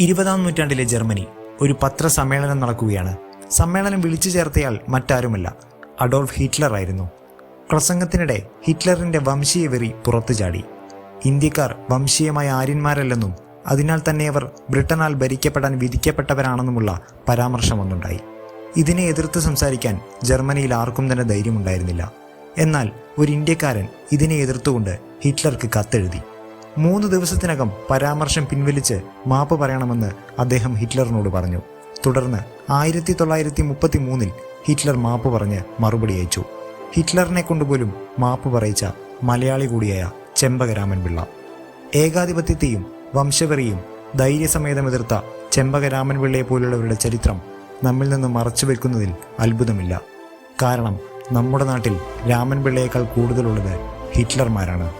ഇരുപതാം നൂറ്റാണ്ടിലെ ജർമ്മനി ഒരു പത്രസമ്മേളനം നടക്കുകയാണ്. സമ്മേളനം വിളിച്ചു ചേർത്തയാൾ മറ്റാരുമല്ല അഡോൾഫ് ഹിറ്റ്ലർ ആയിരുന്നു. പ്രസംഗത്തിനിടെ ഹിറ്റ്ലറിന്റെ വംശീയ വെറി പുറത്തു ചാടി. ഇന്ത്യക്കാർ വംശീയമായ ആര്യന്മാരല്ലെന്നും അതിനാൽ തന്നെ അവർ ബ്രിട്ടനാൽ ഭരിക്കപ്പെടാൻ വിധിക്കപ്പെട്ടവരാണെന്നുമുള്ള പരാമർശം ഒന്നുണ്ടായി. ഇതിനെ എതിർത്ത് സംസാരിക്കാൻ ജർമ്മനിയിൽ ആർക്കും തന്നെ ധൈര്യമുണ്ടായിരുന്നില്ല. എന്നാൽ ഒരു ഇന്ത്യക്കാരൻ ഇതിനെ എതിർത്തുകൊണ്ട് ഹിറ്റ്ലർക്ക് കത്തെഴുതി. മൂന്ന് ദിവസത്തിനകം പരാമർശം പിൻവലിച്ച് മാപ്പ് പറയണമെന്ന് അദ്ദേഹം ഹിറ്റ്ലറിനോട് പറഞ്ഞു. തുടർന്ന് ആയിരത്തി തൊള്ളായിരത്തി മുപ്പത്തി മൂന്നിൽ ഹിറ്റ്ലർ മാപ്പ് പറഞ്ഞ് മറുപടി അയച്ചു. ഹിറ്റ്ലറിനെ കൊണ്ടുപോലും മാപ്പ് പറയിച്ച മലയാളി കൂടിയായ ചെമ്പകരാമൻ പിള്ള. ഏകാധിപത്യത്തെയും വംശവെറിയും ധൈര്യസമേതം എതിർത്ത ചെമ്പകരാമൻ പിള്ളയെ പോലുള്ളവരുടെ ചരിത്രം നമ്മിൽ നിന്ന് മറച്ചു വെക്കുന്നതിൽ അത്ഭുതമില്ല. കാരണം നമ്മുടെ നാട്ടിൽ രാമൻ പിള്ളയേക്കാൾ കൂടുതലുള്ളത് ഹിറ്റ്ലർമാരാണ്.